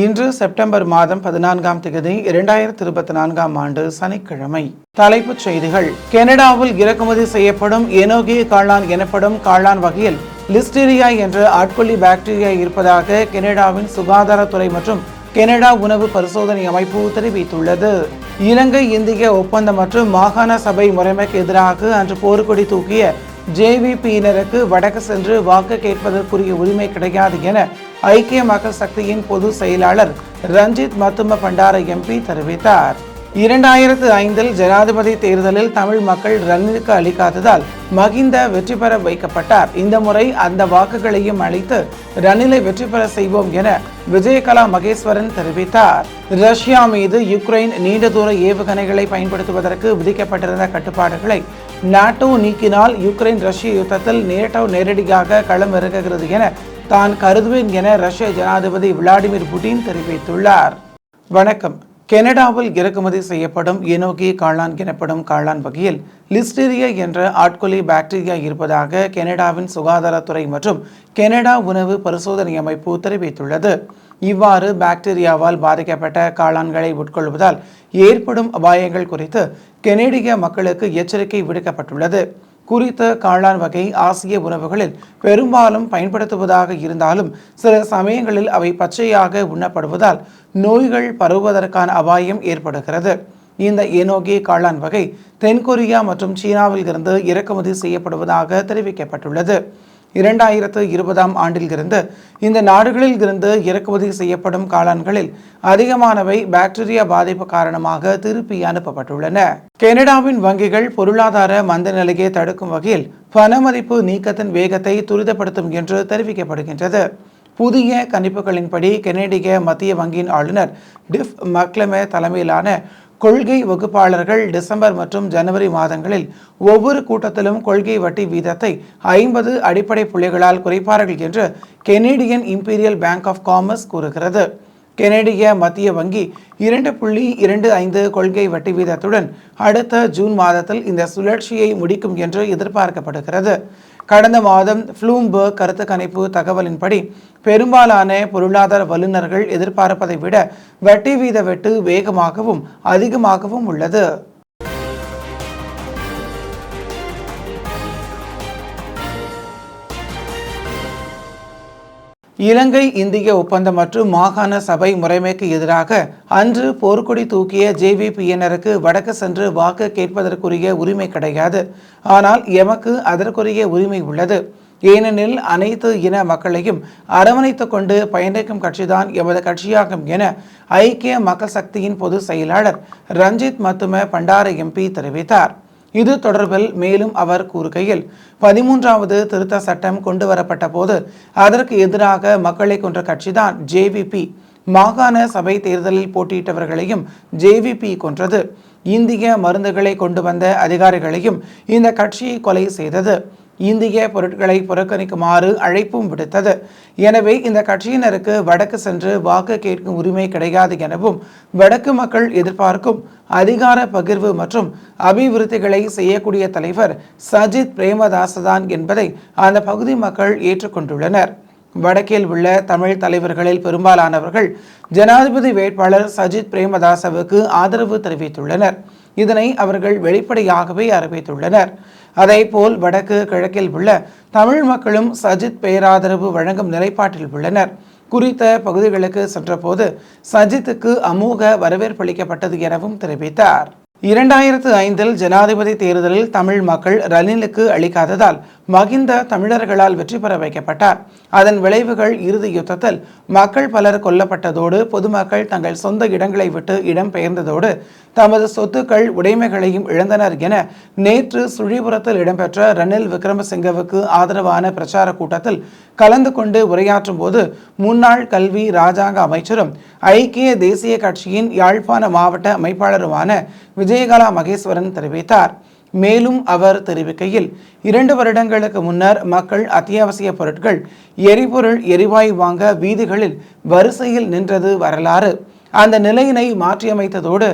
இன்று செப்டம்பர் மாதம் பதினான்காம் தேதி இரண்டாயிரத்தி இருபத்தி நான்காம் ஆண்டு சனிக்கிழமை. தலைப்புச் செய்திகள். கனடாவில் இறக்குமதி செய்யப்படும் எனோகி காளான் எனப்படும் காளான் வகையில் லிஸ்டீரியா என்ற ஆட்கொல்லி பாக்டீரியா இருப்பதாக கனடாவின் சுகாதாரத்துறை மற்றும் கனடா உணவு பரிசோதனை அமைப்பு தெரிவித்துள்ளது. இலங்கை இந்திய ஒப்பந்தம் மற்றும் மாகாண சபை முறைமைக்கு எதிராக அன்று போர்க்கொடி தூக்கிய ஜேவிபியினருக்கு வடக்கு சென்று வாக்கு கேட்பதற்குரிய உரிமை கிடையாது என ஐக்கிய மக்கள் சக்தியின் பொது செயலாளர் ரஞ்சித் மத்தும பண்டார எம்பி தெரிவித்தார். இரண்டாயிரத்து ஐந்தில் ஜனாதிபதி தேர்தலில் தமிழ் மக்கள் ரணிலுக்கு அளிக்காததால் மகிந்த வெற்றி பெற வைக்கப்பட்டார். இந்த முறை அந்த வாக்குகளையும் அளித்து ரணிலை வெற்றி பெற செய்வோம் என விஜயகலா மகேஸ்வரன் தெரிவித்தார். ரஷ்யா மீது யுக்ரைன் நீண்ட தூர ஏவுகணைகளை பயன்படுத்துவதற்கு விதிக்கப்பட்டிருந்த கட்டுப்பாடுகளை நாட்டோ நீக்கினால் யுக்ரைன் ரஷ்ய யுத்தத்தில் நேட்டோ நேரடியாக களம் இறங்குகிறது என தான் கருதுவேன் என ரஷ்ய ஜனாதிபதி விளாடிமிர் புட்டின் தெரிவித்துள்ளார். வணக்கம். கனடாவில் இறக்குமதி செய்யப்படும் எனோகி காளான் எனப்படும் காளான் வகையில் லிஸ்டீரியா என்ற ஆட்கொல்லி பாக்டீரியா இருப்பதாக கனடாவின் சுகாதாரத்துறை மற்றும் கனடா உணவு பரிசோதனை அமைப்பு தெரிவித்துள்ளது. இவ்வாறு பாக்டீரியாவால் பாதிக்கப்பட்ட காளான்களை உட்கொள்வதால் ஏற்படும் அபாயங்கள் குறித்து கெனடிய மக்களுக்கு எச்சரிக்கை விடுக்கப்பட்டுள்ளது. குறித்த காளான் வகை ஆசிய உணவுகளில் பெரும்பாலும் பயன்படுத்துவதாக இருந்தாலும் சில சமயங்களில் அவை பச்சையாக உண்ணப்படுவதால் நோய்கள் பரவுவதற்கான அபாயம் ஏற்படுகிறது. இந்த ஏனோகே காளான் வகை தென்கொரியா மற்றும் சீனாவில் இருந்து இறக்குமதி செய்யப்படுவதாக தெரிவிக்கப்பட்டுள்ளது. இரண்டாயிரத்து இருபதாம் ஆண்டில் இருந்து இந்த நாடுகளில் இருந்து இறக்குமதி செய்யப்படும் காளான்களில் அதிகமானவை பாக்டீரியா பாதிப்பு காரணமாக திருப்பி அனுப்பப்பட்டுள்ளன. கனடாவின் வங்கிகள் பொருளாதார மந்த நிலையை தடுக்கும் வகையில் பணமதிப்பு நீக்கத்தின் வேகத்தை துரிதப்படுத்தும் என்று தெரிவிக்கப்படுகின்றது. புதிய கணிப்புகளின்படி கெனடிய மத்திய வங்கியின் ஆளுநர் டிஃப் மக்லமே தலைமையிலான கொள்கை வகுப்பாளர்கள் டிசம்பர் மற்றும் ஜனவரி மாதங்களில் ஒவ்வொரு கூட்டத்திலும் கொள்கை வட்டி வீதத்தை ஐம்பது அடிப்படை புள்ளிகளால் குறைப்பார்கள் என்று Canadian Imperial Bank of Commerce கூறுகிறது. கெனடிய மத்திய வங்கி இரண்டு புள்ளி இரண்டு ஐந்து கொள்கை வட்டி வீதத்துடன் அடுத்த ஜூன் மாதத்தில் இந்த சுழற்சியை முடிக்கும் என்று எதிர்பார்க்கப்படுகிறது. கடந்த மாதம் ஃப்ளூம்பர்க் கருத்து கணிப்பு தகவலின்படி பெரும்பாலான பொருளாதார வல்லுநர்கள் எதிர்பார்ப்பதை விட வட்டி வீத வெட்டு வேகமாகவும் அதிகமாகவும் உள்ளது. இலங்கை இந்திய ஒப்பந்தம் மற்றும் மாகாண சபை முறைமைக்கு எதிராக அன்று போர்க்கொடி தூக்கிய ஜேவிபியினருக்கு வடக்கு சென்று வாக்கு கேட்பதற்குரிய உரிமை கிடையாது. ஆனால் எமக்கு அதற்குரிய உரிமை உள்ளது. ஏனெனில் அனைத்து இன மக்களையும் அரவணைத்துக் கொண்டு பயணிக்கும் கட்சிதான் எமது கட்சியாகும் என ஐக்கிய மக்கள் சக்தியின் பொதுச் செயலாளர் ரஞ்சித் மத்தும பண்டார எம்பி தெரிவித்தார். இது தொடர்பில் மேலும் அவர் கூறுகையில் பதிமூன்றாவது திருத்த சட்டம் கொண்டு வரப்பட்ட போது அதற்கு எதிராக மக்களை கொன்ற கட்சிதான் ஜேவிபி மாகாண சபை தேர்தலில் போட்டியிட்டவர்களையும் ஜேவிபி கொன்றது. இந்திய மருந்துகளை கொண்டு வந்த அதிகாரிகளையும் இந்த கட்சியை கொலை செய்தது. இந்திய பொருட்களை புறக்கணிக்குமாறு அழைப்பும் விடுத்தது. எனவே இந்த கட்சியினருக்கு வடக்கு சென்று வாக்கு கேட்கும் உரிமை கிடையாது எனவும் வடக்கு மக்கள் எதிர்பார்க்கும் அதிகார பகிர்வு மற்றும் அபிவிருத்திகளை செய்யக்கூடிய தலைவர் சஜித் பிரேமதாசதான் என்பதை அந்த பகுதி மக்கள் ஏற்றுக்கொண்டுள்ளனர். வடக்கில் உள்ள தமிழ் தலைவர்களில் பெரும்பாலானவர்கள் ஜனாதிபதி வேட்பாளர் சஜித் பிரேமதாசவுக்கு ஆதரவு தெரிவித்துள்ளனர். இதனை அவர்கள் வெளிப்படையாகவே அறிவித்துள்ளனர். அதேபோல் வடக்கு கிழக்கில் உள்ள தமிழ் மக்களும் சஜித் பேராதரவு வழங்கும் நிலைப்பாட்டில் உள்ளனர். குறித்த பகுதிகளுக்கு சென்றபோது சஜித்துக்கு அமோக வரவேற்பளிக்கப்பட்டது எனவும் தெரிவித்தார். இரண்டாயிரத்து ஐந்தில் ஜனாதிபதி தேர்தலில் தமிழ் மக்கள் ரணிலுக்கு அளிக்காததால் மகிந்த தமிழர்களால் வெற்றி பெற வைக்கப்பட்டார். அதன் விளைவுகள் இறுதி யுத்தத்தில் மக்கள் பலர் கொல்லப்பட்டதோடு பொதுமக்கள் தங்கள் சொந்த இடங்களை விட்டு இடம்பெயர்ந்ததோடு தமது சொத்துக்கள் உடைமைகளையும் இழந்தனர் என நேற்று சுழிபுரத்தில் இடம்பெற்ற ரணில் விக்ரமசிங்கவுக்கு ஆதரவான பிரச்சார கூட்டத்தில் கலந்து கொண்டு உரையாற்றும் போது முன்னாள் கல்வி ராஜாங்க அமைச்சரும் ஐக்கிய தேசிய கட்சியின் யாழ்ப்பாண மாவட்ட அமைப்பாளருமான விஜயகலா மகேஸ்வரன் தெரிவித்தார். மேலும் அவர் தெரிவிக்கையில் இரண்டு வருடங்களுக்கு முன்னர் மக்கள் அத்தியாவசிய பொருட்கள் எரிபொருள் எரிவாயு வாங்க வீதிகளில் வரிசையில் நின்றது வரலாறு. அந்த நிலையினை மாற்றியமைத்ததோடு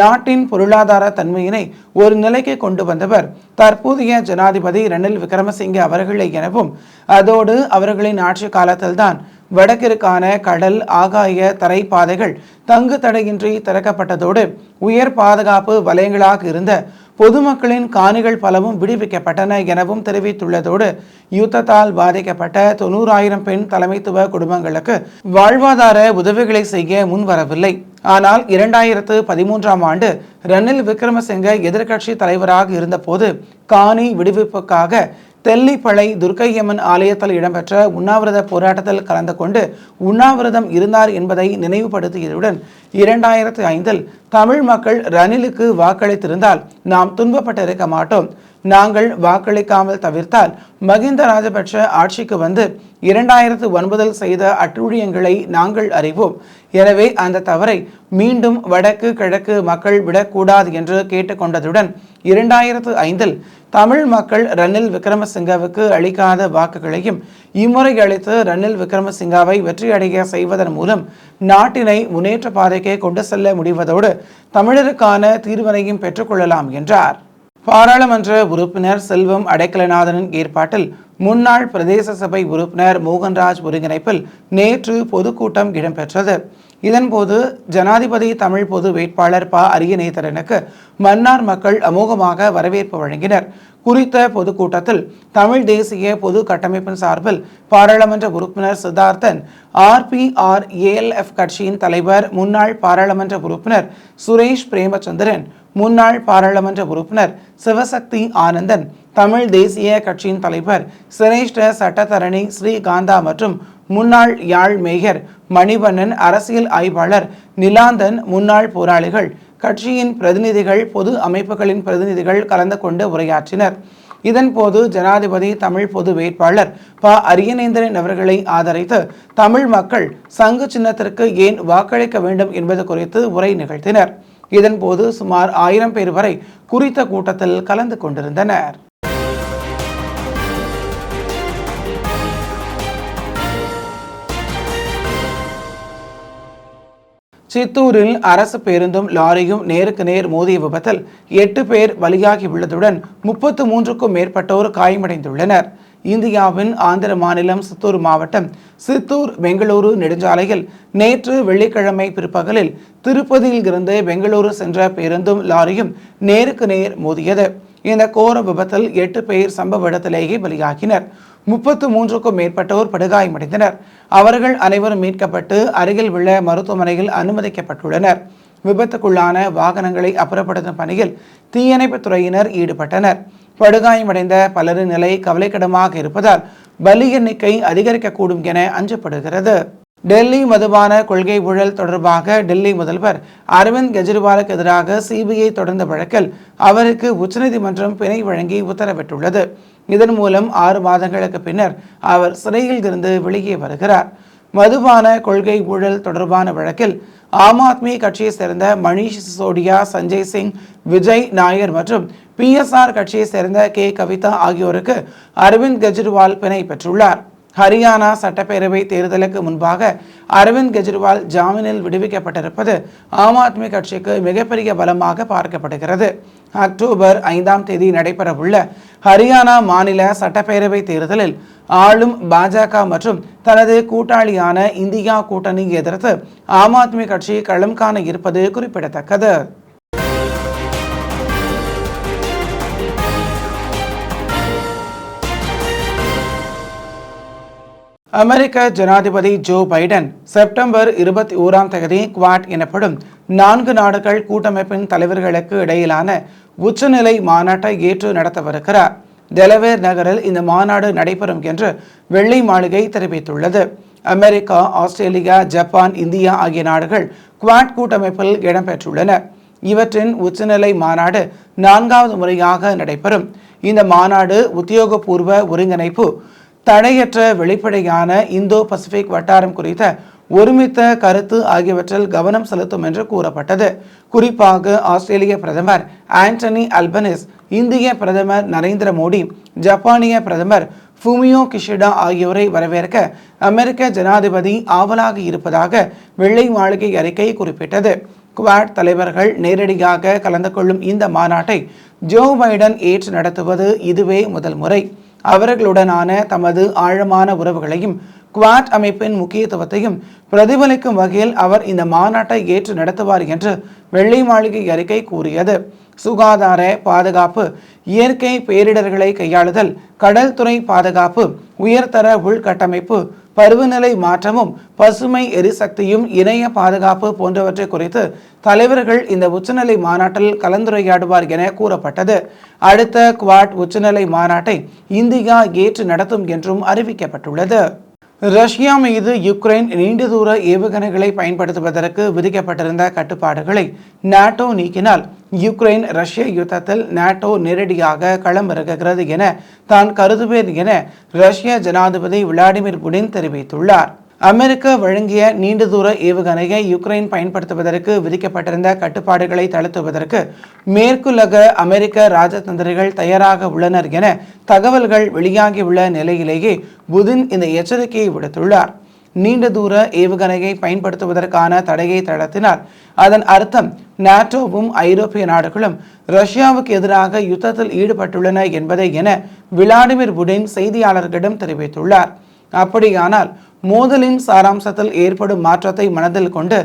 நாட்டின் பொருளாதார தன்மையினை ஒரு நிலைக்கு கொண்டு வந்தவர் தற்போதைய ஜனாதிபதி ரணில் விக்ரமசிங்கே அவர்களே எனவும் அதோடு அவர்களின் ஆட்சி காலத்தில்தான் வடக்கிற்கான கடல் ஆகாய தரைப்பாதைகள் தங்கு தடையின்றி திறக்கப்பட்டதோடு உயர் பாதுகாப்பு வலயங்களாக இருந்த பொதுமக்களின் காணிகள் பலவும் விடுவிக்கப்பட்டன எனவும் தெரிவித்துள்ளதோடு யுத்தத்தால் பாதிக்கப்பட்ட தொண்ணூறாயிரம் பெண் தலைமைத்துவ குடும்பங்களுக்கு வாழ்வாதார உதவிகளை செய்ய முன்வரவில்லை. ஆனால் இரண்டாயிரத்து பதிமூன்றாம் ஆண்டு ரணில் விக்ரமசிங்க எதிர்க்கட்சி தலைவராக இருந்தபோது காணி விடுவிப்புக்காக தெல்லிப்பளை துர்க்கையம்மன் ஆலயத்தில் இடம்பெற்ற உண்ணாவிரத போராட்டத்தில் கலந்து கொண்டு உண்ணாவிரதம் இருந்தார் என்பதை நினைவுபடுத்தியதுடன் இரண்டாயிரத்து ஐந்தில் தமிழ் மக்கள் ரணிலுக்கு வாக்களித்திருந்தால் நாம் துன்பப்பட்டிருக்க மாட்டோம். நாங்கள் வாக்களிக்காமல் தவிர்த்தால் மகிந்த ராஜபக்ஷ ஆட்சிக்கு வந்து இரண்டாயிரத்து ஒன்பதில் செய்த அட்டூழியங்களை நாங்கள் அறிவோம். எனவே அந்த தவறை மீண்டும் வடக்கு கிழக்கு மக்கள் விடக்கூடாது என்று கேட்டுக்கொண்டதுடன் இரண்டாயிரத்து ஐந்தில் தமிழ் மக்கள் ரணில் விக்ரமசிங்கவுக்கு அளிக்காத வாக்குகளையும் இம்முறை அளித்து ரணில் விக்ரமசிங்காவை வெற்றியடைய செய்வதன் மூலம் நாட்டினை முன்னேற்ற பாதைக்கே கொண்டு செல்ல முடிவதோடு தமிழருக்கான தீர்வனையும் பெற்றுக்கொள்ளலாம் என்றார். பாராளுமன்ற உறுப்பினர் செல்வம் அடைக்கலநாதனின் ஏற்பாட்டில் முன்னாள் பிரதேச சபை உறுப்பினர் மோகன்ராஜ் ஒருங்கிணைப்பில் நேற்று பொதுக்கூட்டம் இடம்பெற்றது. இதன்போது ஜனாதிபதி தமிழ் பொது வேட்பாளர் ப. அரியநேதரனுக்கு மன்னார் மக்கள் அமோகமாக வரவேற்பு வழங்கினர். குறித்த பொதுக்கூட்டத்தில் தமிழ் தேசிய பொது கட்டமைப்பின் சார்பில் பாராளுமன்ற உறுப்பினர் சித்தார்த்தன் ஆர்பிஆர் ஏஎல்எஃப் கட்சியின் தலைவர் முன்னாள் பாராளுமன்ற உறுப்பினர் சுரேஷ் பிரேமச்சந்திரன் முன்னாள் பாராளுமன்ற உறுப்பினர் சிவசக்தி ஆனந்தன் தமிழ் தேசிய கட்சியின் தலைவர் சிரேஷ்ட சட்டத்தரணி ஸ்ரீகாந்தா மற்றும் முன்னாள் யாழ் மேயர் மணிவண்ணன் அரசியல் ஆய்வாளர் நிலாந்தன் முன்னாள் போராளிகள் கட்சியின் பிரதிநிதிகள் பொது அமைப்புகளின் பிரதிநிதிகள் கலந்து கொண்டு உரையாற்றினர். இதன்போது ஜனாதிபதி தமிழ் பொது வேட்பாளர் ப. அரியநேந்திரன் அவர்களை ஆதரித்து தமிழ் மக்கள் சங்கு சின்னத்திற்கு ஏன் வாக்களிக்க வேண்டும் என்பது குறித்து உரை நிகழ்த்தினர். இதன்போது சுமார் ஆயிரம் பேர் வரை குறித்த கூட்டத்தில் கலந்து கொண்டிருந்தனர். சித்தூரில் அரசு பேருந்தும் லாரியும் நேருக்கு நேர் மோதிய விபத்தில் எட்டு பேர் பலியாகி உள்ளதுடன் முப்பத்து மூன்றுக்கும் மேற்பட்டோர் காயமடைந்துள்ளனர். இந்தியாவின் ஆந்திர மாநிலம் சித்தூர் மாவட்டம் சித்தூர் பெங்களூரு நெடுஞ்சாலையில் நேற்று வெள்ளிக்கிழமை பிற்பகலில் திருப்பதியில் இருந்து பெங்களூரு சென்ற பேருந்தும் லாரியும் நேருக்கு நேர் மோதியது. இந்த கோர விபத்தில் எட்டு பேர் சம்பவ இடத்திலேயே பலியாகினர். முப்பத்து மூன்றுக்கும் மேற்பட்டோர் படுகாயமடைந்தனர். அவர்கள் அனைவரும் மீட்கப்பட்டு அருகில் உள்ள மருத்துவமனையில் அனுமதிக்கப்பட்டுள்ளனர். விபத்துக்குள்ளான வாகனங்களை அப்புறப்படுத்தும் பணியில் தீயணைப்புத் துறையினர் ஈடுபட்டனர். படுகாயமடைந்த பலரின் நிலை கவலைக்கிடமாக இருப்பதால் பலி எண்ணிக்கை அதிகரிக்கக்கூடும் என அஞ்சப்படுகிறது. டெல்லி மதுபான கொள்கை ஊழல் தொடர்பாக டெல்லி முதல்வர் அரவிந்த் கெஜ்ரிவாலுக்கு எதிராக சிபிஐ தொடர்ந்த வழக்கில் அவருக்கு உச்சநீதிமன்றம் பிணை வழங்கி உத்தரவிட்டுள்ளது. இதன் மூலம் ஆறு மாதங்களுக்கு பின்னர் அவர் சிறையில் இருந்து வெளியே வருகிறார். மதுபான கொள்கை ஊழல் தொடர்பான வழக்கில் ஆம் ஆத்மி கட்சியை சேர்ந்த மணிஷ் சிசோடியா சஞ்சய் சிங் விஜய் நாயர் மற்றும் பிஎஸ்ஆர் கட்சியை சேர்ந்த கே கவிதா ஆகியோருக்கு அரவிந்த் கெஜ்ரிவால் பிணை பெற்றுள்ளார். ஹரியானா சட்டப்பேரவை தேர்தலுக்கு முன்பாக அரவிந்த் கெஜ்ரிவால் ஜாமீனில் விடுவிக்கப்பட்டிருப்பது ஆம் ஆத்மி கட்சிக்கு மிகப்பெரிய பலமாக பார்க்கப்படுகிறது. அக்டோபர் ஐந்தாம் தேதி நடைபெறவுள்ள ஹரியானா மாநில சட்டப்பேரவை தேர்தலில் ஆளும் பாஜக மற்றும் தனது கூட்டாளியான இந்தியா கூட்டணி எதிர்த்து ஆம் ஆத்மி கட்சி களம் காண இருப்பது குறிப்பிடத்தக்கது. அமெரிக்க ஜனாதிபதி ஜோ பைடன் செப்டம்பர் இருபத்தி ஓராம் தேதி குவாட் எனப்படும் நான்கு நாடுகள் கூட்டமைப்பின் தலைவர்களுக்கு இடையிலான உச்சநிலை மாநாட்டை ஏற்று நடத்தவிருக்கிறார். டெலவேர் நகரில் இந்த மாநாடு நடைபெறும் என்று வெள்ளை மாளிகை தெரிவித்துள்ளது. அமெரிக்கா ஆஸ்திரேலியா ஜப்பான் இந்தியா ஆகிய நாடுகள் குவாட் கூட்டமைப்பில் இடம்பெற்றுள்ளன. இவற்றின் உச்சநிலை மாநாடு நான்காவது முறையாக நடைபெறும். இந்த மாநாடு உத்தியோகபூர்வ ஒருங்கிணைப்பு தடையற்ற வெளிப்படையான இந்தோ பசிபிக் வட்டாரம் குறித்த ஒருமித்த கருத்து ஆகியவற்றில் கவனம் செலுத்தும் என்று கூறப்பட்டது. குறிப்பாக ஆஸ்திரேலிய பிரதமர் ஆண்டனி அல்பனிஸ் இந்திய பிரதமர் நரேந்திர மோடி ஜப்பானிய பிரதமர் ஃபுமியோ கிஷிடா ஆகியோரை வரவேற்க அமெரிக்க ஜனாதிபதி ஆவலாக இருப்பதாக வெள்ளை மாளிகை அறிக்கை குறிப்பிட்டது. குவாட் தலைவர்கள் நேரடியாக கலந்து கொள்ளும் இந்த மாநாட்டை ஜோ பைடன் ஏற்று நடத்துவது இதுவே முதல் முறை. அவர்களுடனான தமது ஆழமான உறவுகளையும் குவாட் அமைப்பின் முக்கியத்துவத்தையும் பிரதிபலிக்கும் வகையில் அவர் இந்த மாநாட்டை ஏற்று நடத்துவார் என்று வெள்ளை மாளிகை அறிக்கை கூறியது. சுகாதார பாதுகாப்பு இயற்கை பேரிடர்களை கையாளுதல் கடல்துறை பாதுகாப்பு உயர்தர உள்கட்டமைப்பு பருவநிலை மாற்றமும் பசுமை எரிசக்தியும் இணைய பாதுகாப்பு போன்றவற்றை குறித்து தலைவர்கள் இந்த உச்சநிலை மாநாட்டில் கலந்துரையாடுவார் என கூறப்பட்டது. அடுத்த குவாட் உச்சநிலை மாநாட்டை இந்தியா ஏற்று நடத்தும் என்றும் அறிவிக்கப்பட்டுள்ளது. ரஷ்யா மீது யுக்ரைன் நீண்ட தூர ஏவுகணைகளை பயன்படுத்துவதற்கு விதிக்கப்பட்டிருந்த கட்டுப்பாடுகளை நாட்டோ நீக்கினால் யுக்ரைன் ரஷ்ய யுத்தத்தில் நாட்டோ நேரடியாக களமிறங்குகிறது என தான் கருதுவேன் என ரஷ்ய ஜனாதிபதி விளாடிமிர் புடின் தெரிவித்துள்ளார். அமெரிக்கா வழங்கிய நீண்ட தூர ஏவுகணையை யுக்ரைன் பயன்படுத்துவதற்கு விதிக்கப்பட்டிருந்த கட்டுப்பாடுகளை தளர்த்துவதற்கு மேற்குலக அமெரிக்க ராஜதந்திரிகள் தயாராக உள்ளனர் என தகவல்கள் வெளியாகியுள்ள நிலையிலேயே புதின் இந்த எச்சரிக்கையை விடுத்துள்ளார். நீண்ட தூர ஏவுகணையை பயன்படுத்துவதற்கான தடையை தளர்த்தினார். அதன் அர்த்தம் நாட்டோவும் ஐரோப்பிய நாடுகளும் ரஷ்யாவுக்கு எதிராக யுத்தத்தில் ஈடுபட்டுள்ளன என்பதை என விளாடிமிர் புடின் செய்தியாளர்களிடம் தெரிவித்துள்ளார். அப்படியானால் மோதலின் சாராம்சத்தில் ஏற்படும் மாற்றத்தை மனதில் கொண்டு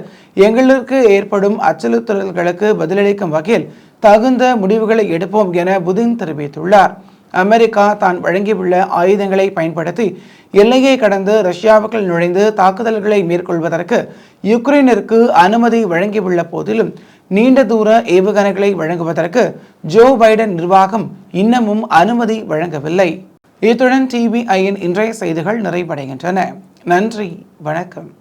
எங்களுக்கு ஏற்படும் அச்சுறுத்தல்களுக்கு பதிலளிக்கும் வகையில் தகுந்த முடிவுகளை எடுப்போம் என புதின் தெரிவித்துள்ளார். அமெரிக்கா தான் வழங்கியுள்ள ஆயுதங்களை பயன்படுத்தி எல்லையை கடந்து ரஷ்யாவுக்குள் நுழைந்து தாக்குதல்களை மேற்கொள்வதற்கு யுக்ரைனிற்கு அனுமதி வழங்கியுள்ள போதிலும் நீண்ட தூர ஏவுகணைகளை வழங்குவதற்கு ஜோ பைடன் நிர்வாகம் இன்னமும் அனுமதி வழங்கவில்லை. இத்துடன் டிவிஐயின் இன்றைய செய்திகள் நிறைவடைகின்றன. நன்றி வணக்கம்.